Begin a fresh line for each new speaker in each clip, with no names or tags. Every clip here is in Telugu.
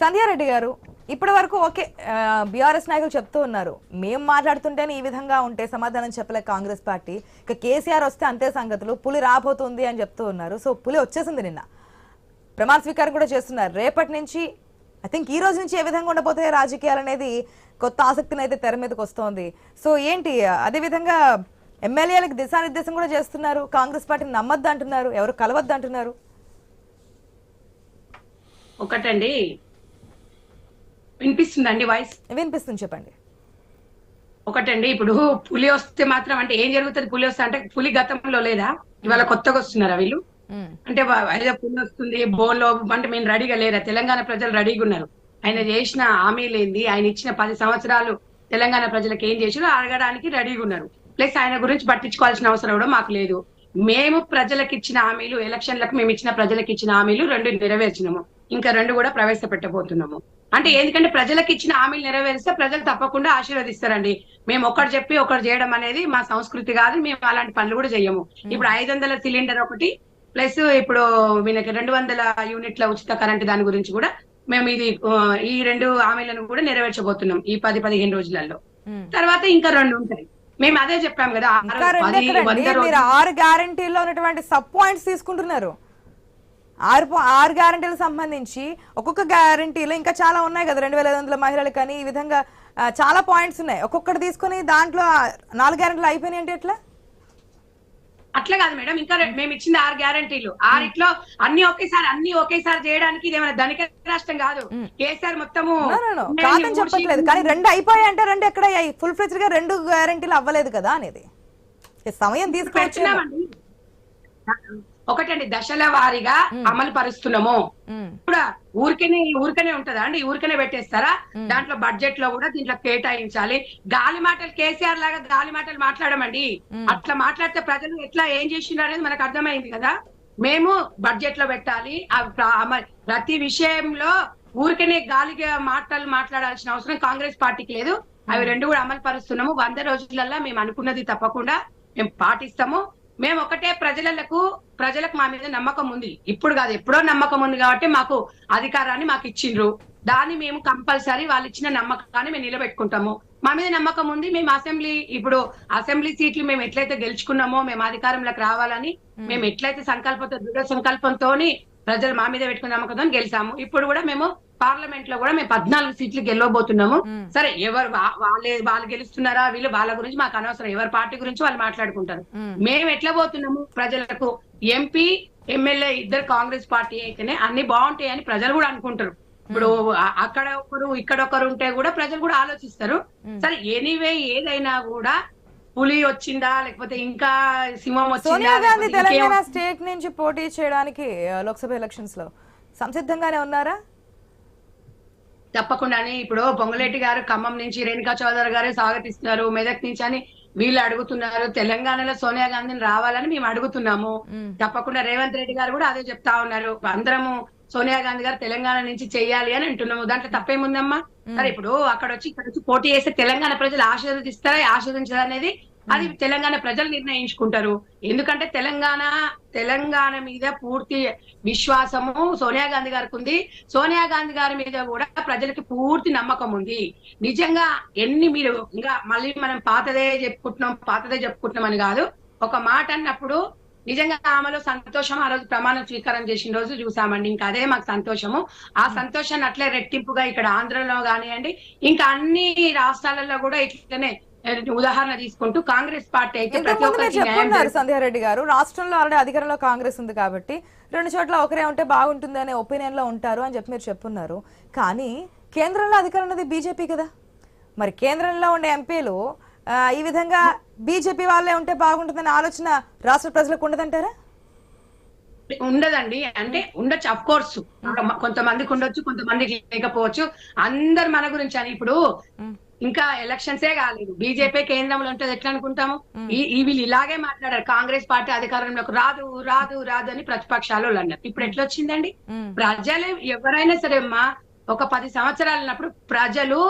సంధ్యారెడ్డి గారు ఇప్పటి వరకు ఓకే బీఆర్ఎస్ నాయకులు చెప్తూ ఉన్నారు. మేము మాట్లాడుతుంటేనే ఈ విధంగా ఉంటే సమాధానం చెప్పలే కాంగ్రెస్ పార్టీ. ఇక కేసీఆర్ వస్తే అంతే సంగతులు పులి రాబోతుంది అని చెప్తూ ఉన్నారు. సో పులి వచ్చేసింది నిన్న. ప్రమాణ స్వీకారం కూడా చేస్తున్నారు. రేపటి నుంచి ఐ థింక్ ఈ రోజు నుంచి ఏ విధంగా ఉండబోతాయి రాజకీయాలు అనేది కొత్త ఆసక్తిని అయితే తెర మీదకి వస్తోంది. సో ఏంటి అదే విధంగా ఎమ్మెల్యేలకు దిశానిర్దేశం కూడా చేస్తున్నారు. కాంగ్రెస్ పార్టీని నమ్మద్దు అంటున్నారు ఎవరు కలవద్దు అంటున్నారు
ఒకటండి వినిపిస్తుందండి వాయిస్?
వినిపిస్తుంది చెప్పండి.
ఒకటండి ఇప్పుడు పులి వస్తే మాత్రం అంటే ఏం జరుగుతుంది పులి వస్తే అంటే పులి గతంలో లేదా? ఇవాళ కొత్తగా వస్తున్నారా వీళ్ళు? అంటే ఏదో పులి వస్తుంది బోన్లో అంటే మేము రెడీగా లేరా? తెలంగాణ ప్రజలు రెడీగా ఉన్నారు. ఆయన చేసిన హామీలు ఏంది? ఆయన ఇచ్చిన పది సంవత్సరాలు తెలంగాణ ప్రజలకు ఏం చేసినా అడగడానికి రెడీగా ఉన్నారు. ప్లస్ ఆయన గురించి పట్టించుకోవాల్సిన అవసరం కూడా మాకు లేదు. మేము ప్రజలకు ఇచ్చిన హామీలు ఎలక్షన్లకు మేము ఇచ్చిన ప్రజలకు ఇచ్చిన హామీలు రెండు నెరవేర్చినాము. ఇంకా రెండు కూడా ప్రవేశపెట్టబోతున్నాము. అంటే ఎందుకంటే ప్రజలకు ఇచ్చిన హామీలు నెరవేరిస్తే ప్రజలు తప్పకుండా ఆశీర్వదిస్తారండి. మేము ఒకటి చెప్పి ఒకటి చేయడం అనేది మా సంస్కృతి కాదు మేము అలాంటి పనులు కూడా చేయము ఇప్పుడు ఐదు వందల సిలిండర్ ఒకటి ప్లస్ ఇప్పుడు వీళ్ళకి రెండు వందల యూనిట్ల ఉచిత కరెంట్ దాని గురించి కూడా మేము ఇది ఈ రెండు హామీలను కూడా నెరవేర్చబోతున్నాం ఈ పది పదిహేను రోజులలో. తర్వాత ఇంకా రెండు ఉంటాయి. మేము అదే చెప్పాం కదా
ఆరు గ్యారంటీల్లో ఉన్నటువంటి సబ్ పాయింట్స్ తీసుకుంటున్నారు. ఆరు ఆరు గ్యారంటీలకు సంబంధించి ఒక్కొక్క గ్యారంటీలో ఇంకా చాలా ఉన్నాయి కదా. రెండు వేల ఐదు వందల మహిళలకు కానీ ఈ విధంగా చాలా పాయింట్స్ ఉన్నాయి. ఒక్కొక్కటి తీసుకొని దాంట్లో నాలుగు గ్యారంటీలు అయిపోయినాయి అంటే ఎట్లా?
అట్లా కాదు మేడం. ఇంకా మేము ఇచ్చింది ఆరు గ్యారంటీలు. ఆరిట్లో అన్ని ఒకేసారి అన్ని ఒకేసారి చేయడానికి ఇది ఏమైనా ధనిక రాష్ట్రం కాదు. కేసీఆర్ మొత్తము
కాదని చెప్పట్లేదు. కానీ రెండు అయిపోయాయి అంటే రెండు ఎక్కడ అయ్యాయి ఫుల్ ఫ్లెజ్గా రెండు గ్యారంటీలు అవ్వలేదు కదా అనేది. సమయం తీసుకోవచ్చు
పెట్టినామండి ఒకటండి దశల వారీగా అమలు పరుస్తున్నాము. కూడా ఊరికనే ఊరికనే ఉంటదా అండి? ఊరికనే పెట్టేస్తారా? దాంట్లో బడ్జెట్లో కూడా దీంట్లో కేటాయించాలి. గాలి మాటలు కేసీఆర్ లాగా గాలి మాటలు మాట్లాడమండి. అట్లా మాట్లాడితే ప్రజలు ఎట్లా ఏం చేసిండ్రు అనేది మనకు అర్థమైంది కదా. మేము బడ్జెట్లో పెట్టాలి ప్రతి విషయంలో ఊరికనే గాలిగా మాటలు మాట్లాడాల్సిన అవసరం కాంగ్రెస్ పార్టీకి లేదు. అవి రెండు కూడా అమలు పరుస్తున్నాము. వంద రోజులలో మేము అనుకున్నది తప్పకుండా మేము పాటిస్తాము. మేము ఒకటే ప్రజలకు ప్రజలకు మా మీద నమ్మకం ఉంది. ఇప్పుడు కాదు ఎప్పుడో నమ్మకం ఉంది కాబట్టి మాకు అధికారాన్ని మాకు ఇచ్చిండ్రు. దాన్ని మేము కంపల్సరీ వాళ్ళు ఇచ్చిన నమ్మకాన్ని మేము నిలబెట్టుకుంటాము. మా మీద నమ్మకం ఉంది మేము అసెంబ్లీ ఇప్పుడు అసెంబ్లీ సీట్లు మేము ఎట్లయితే గెలుచుకున్నామో మేము అధికారంలోకి రావాలని మేము. ఎట్లయితే సంకల్పంతో దృఢ సంకల్పంతోని ప్రజలు మా మీద పెట్టుకున్న నమ్మకంతో గెలిచాము. ఇప్పుడు కూడా మేము పార్లమెంట్లో కూడా మేము పద్నాలుగు సీట్లు గెలవబోతున్నాము. సరే ఎవరు వాళ్ళే వాళ్ళు గెలుస్తున్నారా? వీళ్ళు వాళ్ళ గురించి మాకు అనవసరం. ఎవరి పార్టీ గురించి వాళ్ళు మాట్లాడుకుంటారు. మేము. ఎట్లా పోతున్నాము ప్రజలకు? ఎంపీ ఎమ్మెల్యే ఇద్దరు కాంగ్రెస్ పార్టీ అయితేనే అన్ని బాగుంటాయని ప్రజలు కూడా అనుకుంటారు. ఇప్పుడు అక్కడ ఒకరు ఇక్కడ ఒకరు ఉంటే కూడా ప్రజలు కూడా ఆలోచిస్తారు. సరే ఎనీవే ఏదైనా కూడా పులి వచ్చిందా? లేకపోతే ఇంకా సింహం వచ్చిందా?
సోనియా గాంధీ తెలంగాణ స్టేట్ నుంచి పోటీ చేయడానికి ఆ, లోక్సభ ఎలక్షన్స్లో సంసిద్ధంగానే ఉన్నారా?
తప్పకుండానే ఇప్పుడు పొంగులేటి గారు ఖమ్మం నుంచి రేణుకా చౌదరి గారు స్వాగతిస్తున్నారు. మెదక్ నుంచి అని వీళ్ళు అడుగుతున్నారు. తెలంగాణలో సోనియా గాంధీని రావాలని మేము అడుగుతున్నాము. తప్పకుండా రేవంత్ రెడ్డి గారు కూడా అదే చెప్తా ఉన్నారు. అందరము సోనియా గాంధీ గారు తెలంగాణ నుంచి చెయ్యాలి అని అంటున్నాము. దాంట్లో తప్పేముందమ్మా? సరే ఇప్పుడు అక్కడ వచ్చి ఇక్కడ వచ్చి పోటీ చేస్తే తెలంగాణ ప్రజలు ఆశీర్వదిస్తారా ఆశీర్వదించారా అనేది అది తెలంగాణ ప్రజలు నిర్ణయించుకుంటారు. ఎందుకంటే తెలంగాణ తెలంగాణ మీద పూర్తి విశ్వాసము సోనియా గాంధీ గారికి ఉంది. సోనియా గాంధీ గారి మీద కూడా ప్రజలకి పూర్తి నమ్మకం ఉంది. నిజంగా ఎన్ని మీరు ఇంకా మళ్ళీ మనం పాతదే చెప్పుకుంటున్నాం పాతదే చెప్పుకుంటున్నాం అని కాదు. ఒక మాట అన్నప్పుడు నిజంగా ఆమెలో సంతోషం ఆ రోజు ప్రమాణ స్వీకారం చేసిన రోజు చూసామండి. ఇంకా అదే మాకు సంతోషము. ఆ సంతోషాన్ని అట్లే రెట్టింపుగా ఇక్కడ ఆంధ్రలో కానివ్వండి ఇంకా అన్ని రాష్ట్రాలలో కూడా ఇట్లనే ఉదాహరణ తీసుకుంటూ కాంగ్రెస్ పార్టీ అయితే ప్రతి
చెప్పున్నారు సంధ్యారెడ్డి గారు రాష్ట్రంలో ఆల్రెడీ అధికారంలో కాంగ్రెస్ ఉంది కాబట్టి రెండు చోట్ల ఒకరే ఉంటే బాగుంటుంది అనే ఒపీనియన్లో ఉంటారు అని చెప్పి మీరు చెప్పున్నారు. కానీ కేంద్రంలో అధికారం ఉన్నది బీజేపీ కదా. మరి కేంద్రంలో ఉండే ఎంపీలు ఈ విధంగా బీజేపీ వాళ్ళే ఉంటే బాగుంటుందనే ఆలోచన రాష్ట్ర ప్రజలకు ఉండదంటారా?
ఉండదండి. అంటే ఉండొచ్చు అఫ్ కోర్స్ కొంతమందికి ఉండొచ్చు కొంతమందికి లేకపోవచ్చు. అందరు మన గురించి అని ఇప్పుడు ఇంకా ఎలక్షన్సే కాలేదు. బీజేపీ కేంద్రంలో ఉంటుంది ఎట్లా అనుకుంటాము? ఈ వీళ్ళు ఇలాగే మాట్లాడారు. కాంగ్రెస్ పార్టీ అధికారంలోకి రాదు రాదు రాదు అని ప్రతిపక్షాలు వాళ్ళు అన్నారు. ఇప్పుడు ఎట్లా వచ్చిందండి. ప్రజలు ఎవరైనా సరే అమ్మా ఒక పది సంవత్సరాలు ఉన్నప్పుడు ప్రజలు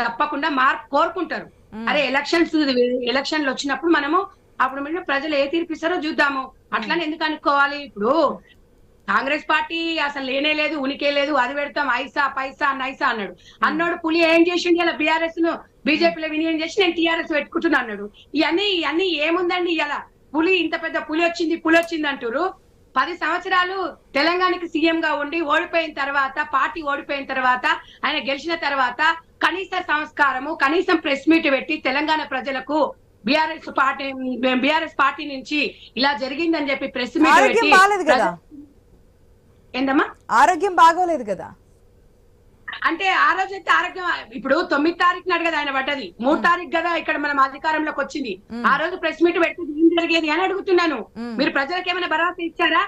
తప్పకుండా మార్పు కోరుకుంటారు. అరే ఎలక్షన్స్ ఎలక్షన్లు వచ్చినప్పుడు మనము అప్పుడు మీరు ప్రజలు ఏ తీర్పిస్తారో చూద్దాము. అట్లని ఎందుకు అనుకోవాలి ఇప్పుడు? కాంగ్రెస్ పార్టీ అసలు లేనే లేదు ఉనికే లేదు అది పెడతాం ఐసా పైసా నైసా అన్నాడు. అన్నాడు పులి ఏం చేసిండు ఇలా బీఆర్ఎస్ను బీజేపీలో వినియోగం చేసి నేను టీఆర్ఎస్ పెట్టుకుంటున్నా అన్నాడు. ఇవన్నీ ఇవన్నీ ఏముందండి ఇలా? పులి ఇంత పెద్ద పులి వచ్చింది పులి వచ్చింది అంటారు పది సంవత్సరాలు తెలంగాణకి సీఎం గా ఉండి ఓడిపోయిన తర్వాత పార్టీ ఓడిపోయిన తర్వాత ఆయన గెలిచిన తర్వాత కనీస సంస్కారము కనీసం ప్రెస్ మీట్ పెట్టి తెలంగాణ ప్రజలకు బీఆర్ఎస్ పార్టీ బీఆర్ఎస్ పార్టీ నుంచి ఇలా జరిగిందని చెప్పి ప్రెస్ మీట్ పెట్టి ఏందమ్మా?
ఆరోగ్యం బాగోలేదు కదా?
అంటే ఆ రోజు అయితే ఆరోగ్యం ఇప్పుడు తొమ్మిది తారీఖు నాడు కదా ఆయన పడ్డది. మూడు తారీఖు కదా ఇక్కడ మనం అధికారంలోకి వచ్చింది. ఆ రోజు ప్రెస్ మీట్ పెట్టి ఏం జరిగేది అని అడుగుతున్నాను. మీరు ప్రజలకు ఏమైనా భరోసా ఇచ్చారా?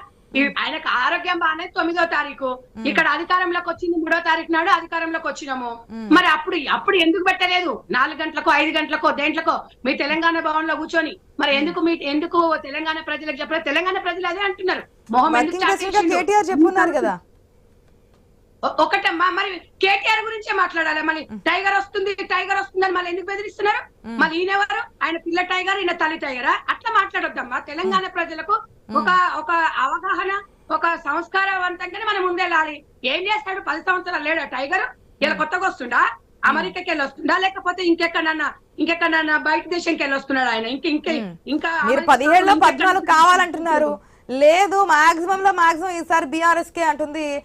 ఆయనకు ఆరోగ్యం బాగానే తొమ్మిదో తారీఖు. ఇక్కడ అధికారంలోకి వచ్చింది మూడో తారీఖు నాడు అధికారంలోకి వచ్చినాము. మరి అప్పుడు అప్పుడు ఎందుకు పెట్టలేదు? నాలుగు గంటలకో ఐదు గంటలకో దేంట్లకో మీ తెలంగాణ భవన్లో కూర్చొని. మరి ఎందుకు మీ ఎందుకు తెలంగాణ ప్రజలకు చెప్పలేదు? తెలంగాణ ప్రజలు అదే అంటున్నారు. మొహం ఎందుకు
వర్కింగ్ ప్రెసిడెంట్
చాటేసిండు?
కేటీఆర్ చెప్పున్నారు కదా.
ఒకటమ్మా మరి కేటీఆర్ గురించే మాట్లాడాలి? మళ్ళీ టైగర్ వస్తుంది టైగర్ వస్తుందని మళ్ళీ ఎందుకు బెదిరిస్తున్నారు? మళ్ళీ ఈయన ఎవరు? ఆయన పిల్ల టైగర్ ఈయన తల్లి టైగరా? అట్లా మాట్లాడొద్దమ్మా. తెలంగాణ ప్రజలకు ఒక ఒక అవగాహన ఒక సంస్కారవంతంగానే మనం ముందెళ్ళాలి ఏం చేస్తాడు? పది సంవత్సరాలు లేడా టైగర్. ఇలా కొత్తగా వస్తుండా? అమెరికాకి వెళ్ళి వస్తుండా? లేకపోతే ఇంకెక్కడన్నా ఇంకెక్కడన్నా బయట దేశంకి వెళ్ళి వస్తున్నాడు ఆయన? ఇంక ఇంకా ఇంకా
పదిహేడులో
ఇంకెక్కడ-
పద్నాలుగు కావాలంటున్నారు. లేదు మాక్సిమం లో మాక్సిమం ఈసారి బీఆర్ఎస్ కే అంటుంది.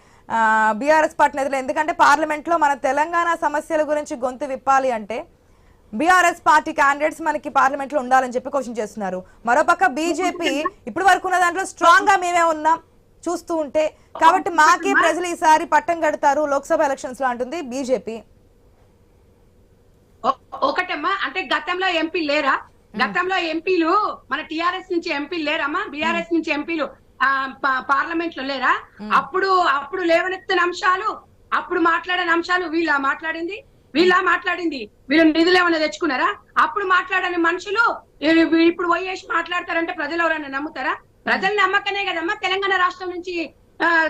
బీఆర్ఎస్ పార్టీ నేతలు. ఎందుకంటే పార్లమెంట్లో మన తెలంగాణ సమస్యల గురించి గొంతు విప్పాలి అంటే బీఆర్ఎస్ పార్టీ క్యాండిడేట్స్ మనకి పార్లమెంట్లో ఉండాలని చెప్పి క్వశ్చన్ చేస్తున్నారు. మరోపక్క బీజేపీ ఇప్పుడు వరకు ఉన్న దాంట్లో స్ట్రాంగ్గా మేమే ఉన్నాం చూస్తూ ఉంటే. కాబట్టి మాకే ప్రజలు ఈసారి పట్టం కడతారు లోక్సభ ఎలక్షన్స్లో అంటుంది బీజేపీ.
ఒకటమ్మా అంటే గతంలో ఎంపీ లేరా? గతంలో ఎంపీలు మన టిఆర్ఎస్ నుంచి ఎంపీలు లేరమ్మా? బీఆర్ఎస్ నుంచి ఎంపీలు. పార్లమెంట్లో లేరా? అప్పుడు అప్పుడు లేవనెత్తిన అంశాలు అప్పుడు మాట్లాడిన అంశాలు వీళ్ళ మాట్లాడింది? వీళ్ళ మాట్లాడింది? వీళ్ళు నిధులు ఏమైనా తెచ్చుకున్నారా? అప్పుడు మాట్లాడని మనుషులు ఇప్పుడు పోయేసి మాట్లాడతారంటే ప్రజలు ఎవరైనా నమ్ముతారా? ప్రజలు నమ్మకనే కదమ్మా తెలంగాణ రాష్ట్రం నుంచి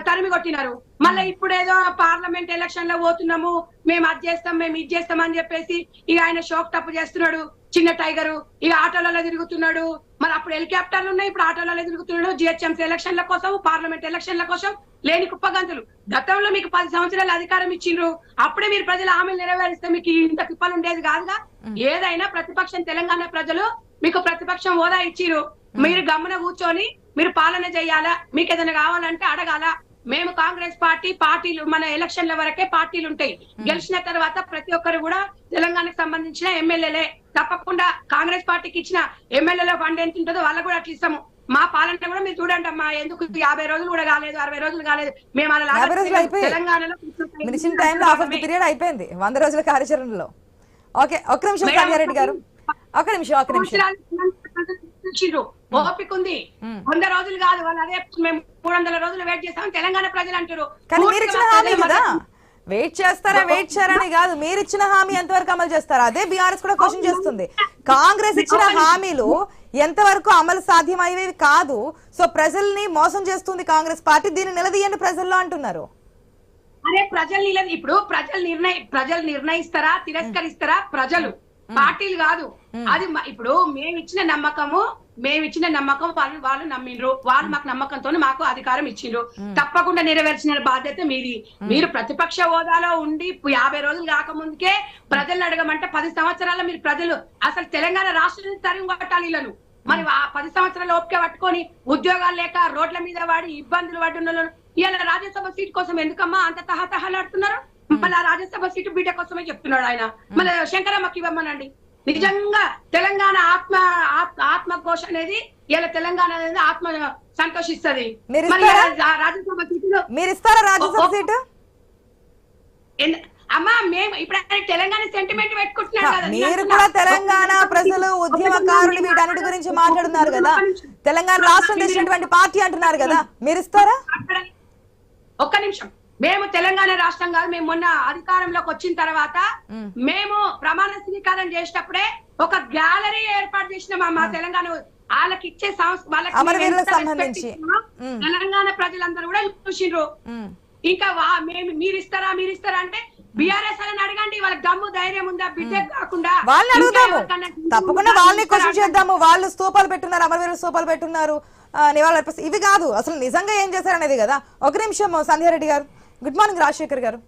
తరిమి కొట్టినారు. మళ్ళీ ఇప్పుడు ఏదో పార్లమెంట్ ఎలక్షన్లో పోతున్నాము మేము అది చేస్తాం మేము ఇది చేస్తాం అని చెప్పేసి ఇక ఆయన షోక్ తప్పు చేస్తున్నాడు. చిన్న టైగరు ఇక ఆటోలలో తిరుగుతున్నాడు. మరి అప్పుడు హెలికాప్టర్లు ఉన్నాయి ఇప్పుడు ఆటోలలో తిరుగుతున్నాడు. జిహెచ్ఎంసీ ఎలక్షన్ల కోసం పార్లమెంట్ ఎలక్షన్ల కోసం లేని కుప్పగంతులు. గతంలో మీకు పది సంవత్సరాలు అధికారం ఇచ్చిండ్రు. అప్పుడే మీరు ప్రజల హామీలు నెరవేరిస్తే మీకు ఇంత తిప్పలు ఉండేది కాదుగా? ఏదైనా ప్రతిపక్షం తెలంగాణ ప్రజలు మీకు ప్రతిపక్షం హోదా ఇచ్చిరు మీరు గమ్మున కూర్చొని మీరు పాలన చేయాలా? మీకు ఏదైనా కావాలంటే అడగాల? మేము కాంగ్రెస్ పార్టీ పార్టీలు మన ఎలక్షన్ల వరకే పార్టీలు ఉంటాయి. గెలిచిన తర్వాత ప్రతి ఒక్కరు కూడా తెలంగాణకు సంబంధించిన ఎమ్మెల్యేలే. తప్పకుండా కాంగ్రెస్ పార్టీకి ఇచ్చిన ఎమ్మెల్యేల ఫండ్ ఎంత ఉంటుందో వాళ్ళకు కూడా అట్లా ఇస్తాము. మా పాలన కూడా మీరు చూడండి అమ్మా ఎందుకు యాభై రోజులు కూడా కాలేదు అరవై రోజులు కాలేదు. మేము అలా. తెలంగాణలో
పీరియడ్ అయిపోయింది. వంద రోజుల కార్యాచరణలో. ఓకే ఒక్క నిమిషం గారు. ఒక్క నిమిషం ఒక్క నిమిషం.
ఓపిక ఉంది. వంద రోజులు కాదు వాళ్ళు అదే మేము మూడు వందల రోజులు వెయిట్ చేస్తాం తెలంగాణ ప్రజలు అంటారు.
వెయిట్ చేస్తారా వెయిట్ చేయాలని కాదు మీరు ఇచ్చిన హామీ ఎంతవరకు అమలు చేస్తారా? అదే బీఆర్ఎస్ కూడా క్వశ్చన్ చేస్తుంది. కాంగ్రెస్ ఇచ్చిన హామీలు ఎంతవరకు అమలు సాధ్యమయ్యేవి కాదు. సో ప్రజల్ని మోసం చేస్తుంది కాంగ్రెస్ పార్టీ దీన్ని నిలదీయండి ప్రజల్లో అంటున్నారు.
అరే ప్రజలు ఇప్పుడు ప్రజలు నిర్ణయ ప్రజలు నిర్ణయిస్తారా తిరస్కరిస్తారా? ప్రజలు. పార్టీలు కాదు. అది ఇప్పుడు మేము ఇచ్చిన నమ్మకము మేము ఇచ్చిన నమ్మకం వాళ్ళు వాళ్ళు నమ్మిండ్రు. వాళ్ళు మాకు నమ్మకంతో మాకు అధికారం ఇచ్చిండ్రు. తప్పకుండా నెరవేర్చిన బాధ్యత మీది. మీరు ప్రతిపక్ష హోదాలో ఉండి యాభై రోజులు కాకముందుకే ప్రజలను అడగమంటే పది సంవత్సరాల మీరు ప్రజలు అసలు తెలంగాణ రాష్ట్రం తరిమి కొట్టాలి వీళ్ళను మరి ఆ పది సంవత్సరాల ఓపిక పట్టుకొని ఉద్యోగాలు లేక రోడ్ల మీద వాడి ఇబ్బందులు పడున్న ఇవాళ రాజ్యసభ సీట్ కోసం ఎందుకమ్మా అంత తహతహలాడుతున్నారు? మళ్ళీ ఆ రాజ్యసభ సీటు బిడ్డ కోసమే చెప్తున్నాడు ఆయన. మళ్ళీ శంకరమ్మకి ఇవ్వమనండి. నిజంగా తెలంగాణ ఆత్మ ఆత్- ఆత్మఘోష అనేది ఇలా తెలంగాణ అనేది ఆత్మ సంతోషిస్తది. రాజ్యసభ సీటులో
మీరు ఇస్తారా రాజ్యసభ సీటు?
అమ్మా మేము ఇప్పుడు తెలంగాణ సెంటిమెంట్ పెట్టుకుంటున్నాడు కదా. నేను
మీరు
అంటున్నా.
కూడా తెలంగాణ ప్రజలు ఉద్యమకారులు వీటన్నిటి గురించి మాట్లాడుతున్నారు కదా. తెలంగాణ రాష్ట్రం తెచ్చినటువంటి పార్టీ అంటున్నారు కదా. మీరు ఇస్తారా?
అక్కడ ఒక్క నిమిషం. మేము తెలంగాణ రాష్ట్రం కాదు మేము మొన్న అధికారంలోకి వచ్చిన తర్వాత మేము. ప్రమాణ స్వీకారం చేసేటప్పుడే ఒక గ్యాలరీ ఏర్పాటు చేసిన మా తెలంగాణ వాళ్ళకి ఇచ్చే వాళ్ళకి. తెలంగాణ ప్రజలందరూ కూడా చూసిండ్రు. ఇంకా మేము మీరు ఇస్తారా మీరు ఇస్తారా అంటే బీఆర్ఎస్ అని అడగండి వాళ్ళకి దమ్ము ధైర్యం ఉందా బిడ్డ కాకుండా
అడుగుదాము.
ఎవరికన్నా
తప్పకుండా వాళ్ళని క్వశ్చన్ చేద్దాము. వాళ్ళు స్తూపాలు పెట్టున్నారు అమరవీరుల స్తూపాలు పెట్టున్నారు నివాళులర్పిస్తారు ఇవి కాదు అసలు నిజంగా ఏం చేశారనేది కదా. ఒక నిమిషం సంధ్యారెడ్డి గారు. గుడ్ మార్నింగ్ రాజశేఖర్ గారు.